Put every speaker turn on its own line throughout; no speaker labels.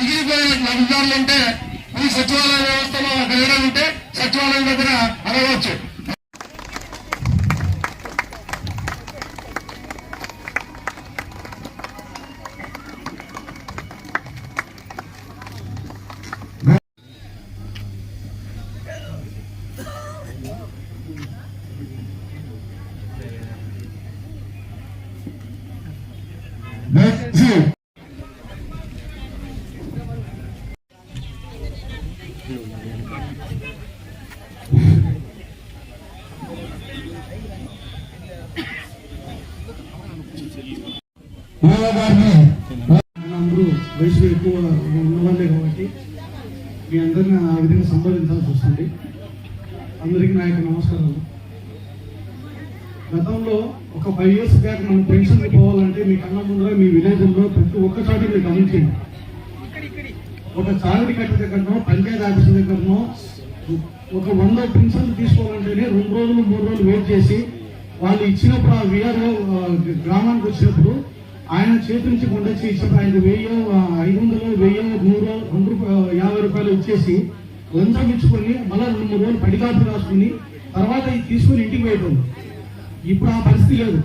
మిగిలిపోయిన లబ్ధిదారులు ఉంటే ఈ సచివాలయ వ్యవస్థలో ఒక ఉంటే సచివాలయం దగ్గర అడగవచ్చు.
అందరూ వయసులో ఎక్కువ ఉన్నవాళ్ళే కాబట్టి మీ అందరిని ఆ విధంగా సంబోధించాల్సి వస్తుంది. అందరికీ నా యొక్క నమస్కారాలు. గతంలో ఒక ఫైవ్ ఇయర్స్ బ్యాక్ మనం పెన్షన్కి పోవాలంటే మీ కన్నా ముందర మీ విలేజ్లో ప్రతి ఒక్క చోట మీరు గమనించండి. ఒక చావిడి కట్ట దగ్గరనో పంచాయతీ ఆఫీస్ దగ్గరనో ఒక వంద పెన్షన్లు తీసుకోవాలంటేనే రెండు రోజులు మూడు రోజులు వెయిట్ చేసి వాళ్ళు ఇచ్చినప్పుడు ఆ విఆర్ఓ గ్రామానికి వచ్చినప్పుడు ఆయన చేతి నుంచి కొండొచ్చి ఇచ్చినప్పుడు ఆయన వెయ్యి ఐదు వందలు వెయ్యి నూరు రెండు యాభై రూపాయలు ఇచ్చేసి లంచం ఇచ్చుకొని మళ్ళీ రెండు మూడు రోజులు పడిగాపు రాసుకుని తర్వాత ఇది తీసుకుని ఇంటికి పోయటం ఇప్పుడు ఆ పరిస్థితి లేదు.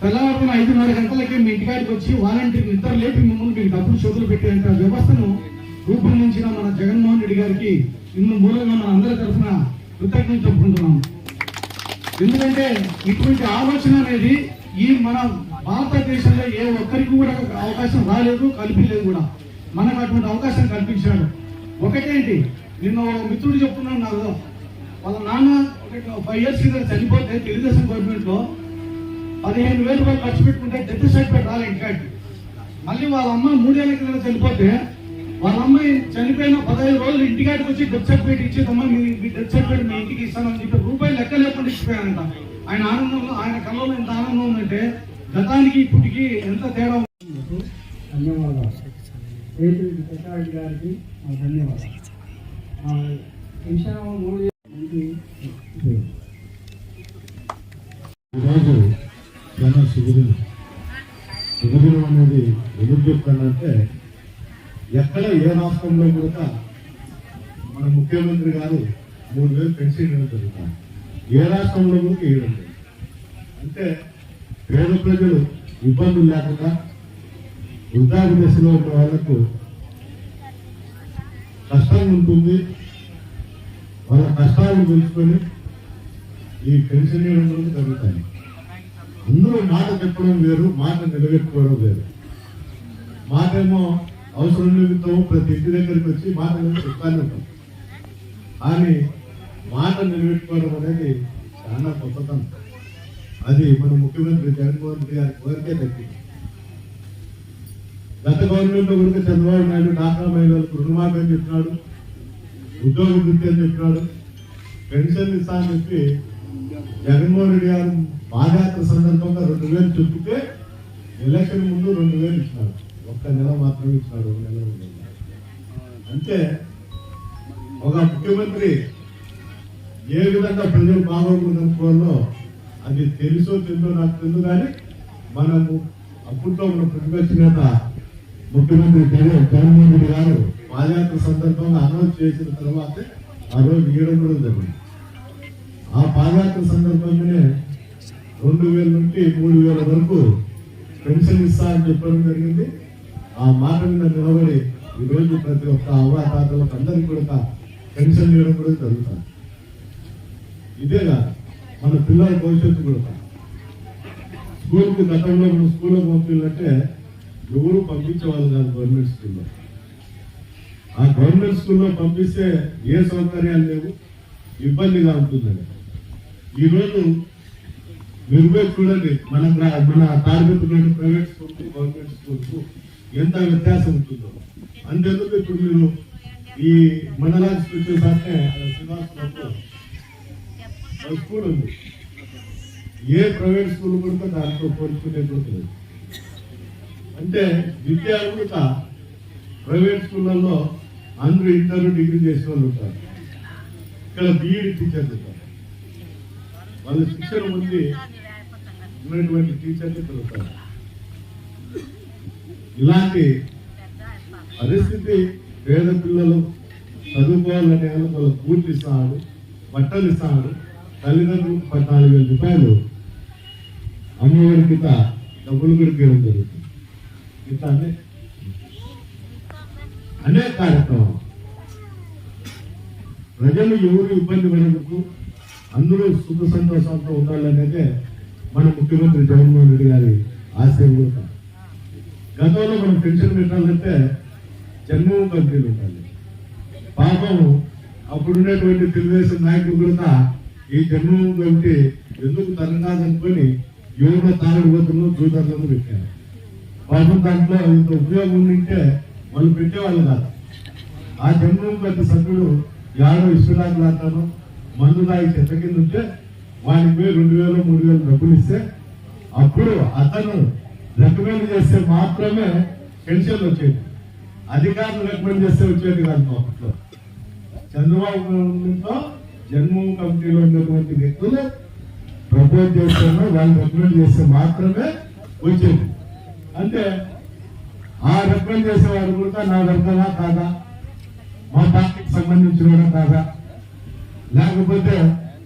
తెల్లవారున ఐదున్నర గంటలకి మీ ఇంటికాడికి వచ్చి వాలంటీర్ నిద్ర లేపి మిమ్మల్ని మీకు డబ్బులు చేతులు పెట్టేంత వ్యవస్థను రూపొందించిన మన జగన్మోహన్ రెడ్డి గారికి ఇందు మూలంగా మన అందరి తరఫున కృతజ్ఞత చెప్పుకుంటున్నాం ఎందుకంటే ఇటువంటి ఆలోచన అనేది ఈ మన భారతదేశంలో ఏ ఒక్కరికి కూడా అవకాశం రాలేదు కల్పించలేదు కూడా. మనకు అటువంటి అవకాశం కల్పించాడు. ఒకటేంటి నిన్న ఒక మిత్రుడు చెప్తున్నాడు నాకు వాళ్ళ నాన్న ఫైవ్ ఇయర్స్ కింద చనిపోతే తెలుగుదేశం గవర్నమెంట్లో పదిహేను వేలు రూపాయలు ఖర్చు పెట్టుకుంటే డెత్ సర్టిఫికేట్ రాలే ఇంటికాడికి మళ్ళీ వాళ్ళ అమ్మ మూడేళ్ళ కింద చనిపోతే వాళ్ళ అమ్మాయి చనిపోయిన పదహైదు రోజులు ఇంటికాడికి వచ్చి డెత్ సర్టిఫికేట్ ఇచ్చేదమ్మా మీ మీ డెత్ సర్టిఫికేట్ మీ ఇంటికి ఇస్తానని చెప్పి రూపాయలు లెక్క లేకుండా ఇచ్చిపోయానంట ఆయన ఆనందంలో ఆయన కళ్ళలో ఎంత ఆనందం ఉందంటే గతానికి ఇప్పటికి ఎంత తేడా ధన్యవాదాలు ప్రసాద్ గారికి ధన్యవాదాలు
ఈరోజు జన శిబిరం. శిబిరం అనేది ఎందుకు చెప్తానంటే ఎక్కడ ఏ రాష్ట్రంలో కూడా మన ముఖ్యమంత్రి గారు మూడు వేలు పెన్షన్ ఇవ్వడం జరుగుతుంది. ఏ రాష్ట్రంలో కూడా ఇవ్వడం అంటే పేద ప్రజలు ఇబ్బందులు లేకుండా వృద్ధాప్య దశలో ఉన్న వాళ్ళకు కష్టం ఉంటుంది. వాళ్ళ కష్టాలను తెలుసుకొని ఈ పెన్షన్ ఇవ్వడం కూడా జరుగుతాయి అందరూ మాట చెప్పడం వేరు మాట నిలబెట్టుకోవడం వేరు. మాటేమో అవసరం నిమిత్తం ప్రతి ఇంటి దగ్గరికి వచ్చి మాట చెప్తానే ఉంటాం. కానీ మాట నిలబెట్టుకోవడం అనేది చాలా గొప్పతనం. అది మన ముఖ్యమంత్రి జగన్మోహన్ రెడ్డి గారి కోరికే తగ్గింది గత గవర్నమెంట్ గురించి కూడా చంద్రబాబు నాయుడు డాక్రా మహిళలకు రుణమాఫీ అని చెప్పినాడు ఉద్యోగ వృత్తి అని చెప్పినాడు. పెన్షన్ ఇస్తా అని చెప్పి జగన్మోహన్ రెడ్డి గారు పాదయాత్ర సందర్భంగా రెండు వేలు చెప్తే ఎలక్షన్ ముందు రెండు వేలు ఇచ్చినాడు ఒక్క నెల మాత్రమే ఇచ్చినాడు ఒక నెల అంటే ఒక ముఖ్యమంత్రి ఏ విధంగా ప్రజలు బాగోగులు అది తెలుసో తెలుసో నాకు తెలుసు కానీ మనము అప్పట్లో మన ప్రతిపక్ష నేత ముఖ్యమంత్రి జగన్ జగన్మోహన్ రెడ్డి గారు పాదయాత్ర సందర్భంగా అనౌన్స్ చేసిన తర్వాతే ఆ రోజు ఇవ్వడం కూడా జరిగింది. ఆ పాదయాత్ర సందర్భంగానే రెండు వేల నుండి మూడు వేల వరకు పెన్షన్ ఇస్తా అని చెప్పడం జరిగింది. ఆ మాట మీద నిలబడి ఈ రోజు ప్రతి ఒక్క అవ్వాతాతలకు అందరికీ కూడా పెన్షన్ ఇవ్వడం కూడా జరుగుతుంది. ఇదేగా మన పిల్లల భవిష్యత్తు కూడా. స్కూల్కి గతంలో మనం స్కూల్లో పంపించాలంటే ఎవరు పంపించేవాళ్ళు కాదు గవర్నమెంట్ స్కూల్లో. ఆ గవర్నమెంట్ స్కూల్లో పంపిస్తే ఏ సౌకర్యాలు లేవు ఇబ్బందిగా ఉంటుందని ఈరోజు మీరు చూడండి మన మన target private school government schools ఎంత వ్యత్యాసం ఉంటుందో. అంతేందుకు ఇప్పుడు మీరు ఈ మండలానికి వచ్చేసరికి శ్రీనివాసపురంలో స్కూల్ ఉంది ఏ ప్రైవేట్ స్కూల్ కూడా దాంతో పోల్చుకునే లేదు అంటే విద్యా ప్రైవేట్ స్కూళ్ళల్లో అందరూ ఇంటర్ డిగ్రీ చేసిన వాళ్ళు ఉంటారు. ఇక్కడ బీఈడి టీచర్స్ ఉంటారు. వాళ్ళ శిక్షణ ఉంది ఉన్నటువంటి టీచర్లు దొరుకుతారు ఇలాంటి పరిస్థితి పేద పిల్లలు చదువుకోవాలనే వాళ్ళు పూర్తి ఇస్తాడు బట్టలు ఇస్తాడు తల్లిదండ్రులకు పద్నాలుగు వేల రూపాయలు అమ్మవారి కింద డబ్బులు కూడా ఇవ్వడం జరుగుతుంది. ఇంత అనే అనేక కార్యక్రమం. ప్రజలు ఎవరు ఇబ్బంది పడేందుకు అందరూ సుఖ సంతోషాలతో ఉండాలనేదే మన ముఖ్యమంత్రి జగన్మోహన్ రెడ్డి గారి ఆశయం కూడా. గతంలో మనం పెన్షన్ పెట్టాలంటే జన్మభూమి కంపెనీలు ఉండాలి పాపం అప్పుడున్నటువంటి తెలుగుదేశం నాయకులు కూడా ఈ జన్మభూమి కమిటీ ఎందుకు తరంగాదనుకొని యువత తాగడి పోతున్నో చూడాలని పెట్టారు. పాపం దాంట్లో ఇంత ఉపయోగం ఉంటే వాళ్ళు పెట్టేవాళ్ళు కాదు. ఆ జన్మభూమి కమిటీ సభ్యుడు యాడో ఇష్టలాట్లాడతాను మందు తాగి చెత్త కింద ఉంటే వాడికి పోయి రెండు వేలు మూడు వేలు డబ్బులు ఇస్తే అప్పుడు అతను రికమెండ్ చేస్తే మాత్రమే పెన్షన్లు వచ్చేది. అధికారులు రికమెండ్ చేస్తే వచ్చేది కాదు మా అప్పట్లో. చంద్రబాబు గవర్నమెంట్లో కమిటీలో ఉన్నటువంటి వ్యక్తులు ప్రపోజ్ చేస్తాను వాళ్ళు రికమెండ్ చేస్తే మాత్రమే వచ్చేది. అంటే ఆ రికమెండ్ చేసేవాడు కూడా నా వర్గమా కాదా? మా పార్టీకి సంబంధించిన కాదా? లేకపోతే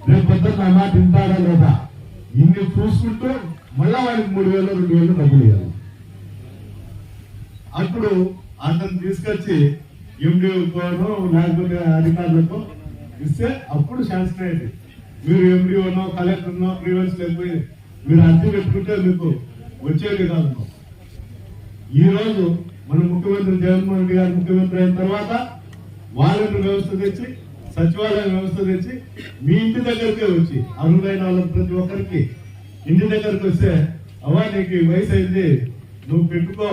రేపు పొద్దున్న నా మాట వింటాడా లేదా? ఇన్ని చూసుకుంటూ మళ్ళా వాడికి మూడు వేలు రెండు వేలు డబ్బులు ఇవ్వాలి. అప్పుడు అతను తీసుకొచ్చి ఎండిఓకోనో లేకపోతే అధికారులకు ఇస్తే అప్పుడు శాంక్షన్ అయింది మీరు ఎండిఓనో కలెక్టర్నో గ్రీవెన్స్ లేకపోయి మీరు అర్థం పెట్టుకుంటే మీకు వచ్చేది కాదు. ఈ రోజు మన ముఖ్యమంత్రి జగన్మోహన్ రెడ్డి గారు ముఖ్యమంత్రి అయిన తర్వాత వాలంటీర్ వ్యవస్థ తెచ్చి సచివాలయం వ్యవస్థ తెచ్చి మీ ఇంటి దగ్గరికే వచ్చి అర్హులైన వాళ్ళకి ప్రతి ఒక్కరికి ఇంటి దగ్గరకు వస్తే అవ్వ నీకు వయసు అయింది. నువ్వు పెట్టుకో.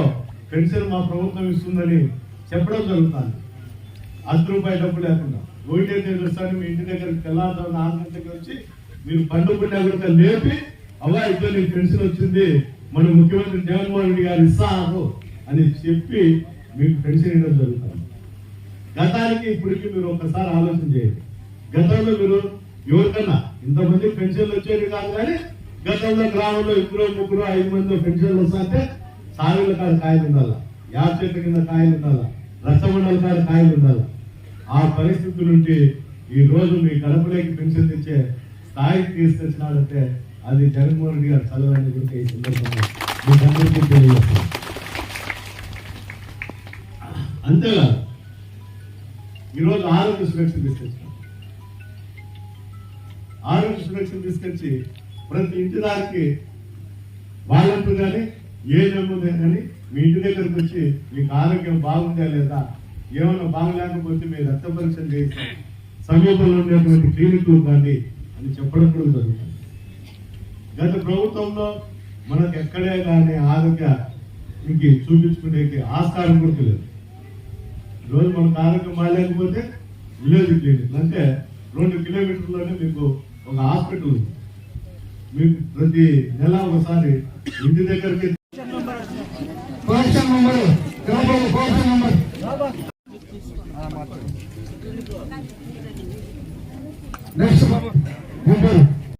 పెన్షన్ మా ప్రభుత్వం ఇస్తుందని చెప్పడం జరుగుతుంది. అర్ధ రూపాయి డబ్బు లేకుండా. ఒకటే నేను వస్తాను మీ ఇంటి దగ్గరికి తెల్లారుతాను ఆరు దగ్గర వచ్చి మీరు పండుగ కూడా లేపి అవ్వా ఇద్దరు నీకు పెన్షన్ వచ్చింది. మన ముఖ్యమంత్రి జగన్మోహన్ రెడ్డి గారు ఇస్తారు అని చెప్పి మీకు పెన్షన్ ఇవ్వడం జరుగుతుంది. గతానికి ఇప్పటికి మీరు ఒకసారి ఆలోచన చేయండి. గతంలో మీరు ఎవరికన్నా ఇంతమంది పెన్షన్లు వచ్చేది కాదు కానీ గతంలో గ్రామంలో ఇద్దరు ముగ్గురు ఐదు మంది పెన్షన్లు వస్తుంటే సాగుల కాడ కాయలు ఉండాలా? యాభ చెట్ల కింద కాయలు ఉండాలా? రసమండల కాడ కాయలు ఉండాలా? ఆ పరిస్థితి నుండి ఈ రోజు మీ కడపలోకి పెన్షన్ తెచ్చే స్థాయికి తీసుకొచ్చినాడంటే అది జగన్మోహన్ రెడ్డి గారు చదవని గురించి ఈ సందర్భంగా మీకందరికీ తెలియజేస్తాను. అంతేకాదు ఈరోజు ఆరోగ్య సురక్ష తీసుకొచ్చాం ఆరోగ్య సురక్ష తీసుకొచ్చి ప్రతి ఇంటి దానికి వాలంటీర్ కానీ ఏ జమ్ముదే కానీ మీ ఇంటి దగ్గరకు వచ్చి మీకు ఆరోగ్యం బాగుందా లేదా ఏమైనా బాగలేకపోతే మీరు రక్త పరీక్షలు చేస్తాం సమీపంలో ఉండేటువంటి క్లినిక్లు కానీ అని చెప్పడం కూడా జరుగుతుంది. గత ప్రభుత్వంలో మనకు ఎక్కడే కానీ ఆరోగ్య ఇంక చూపించుకునే ఆస్కారం కూడా లేదు. రోజు మనకు ఆరోగ్యం బాగాలేకపోతే విలేజ్ క్లినిక్ అంటే రెండు కిలోమీటర్లోనే మీకు ఒక హాస్పిటల్ ఉంది. మీకు ప్రతి నెల ఒకసారి ఇంటి దగ్గరికి
కోర్షన్ నంబర్ గ్రామం కోర్షన్ నంబర్. నెక్స్ట్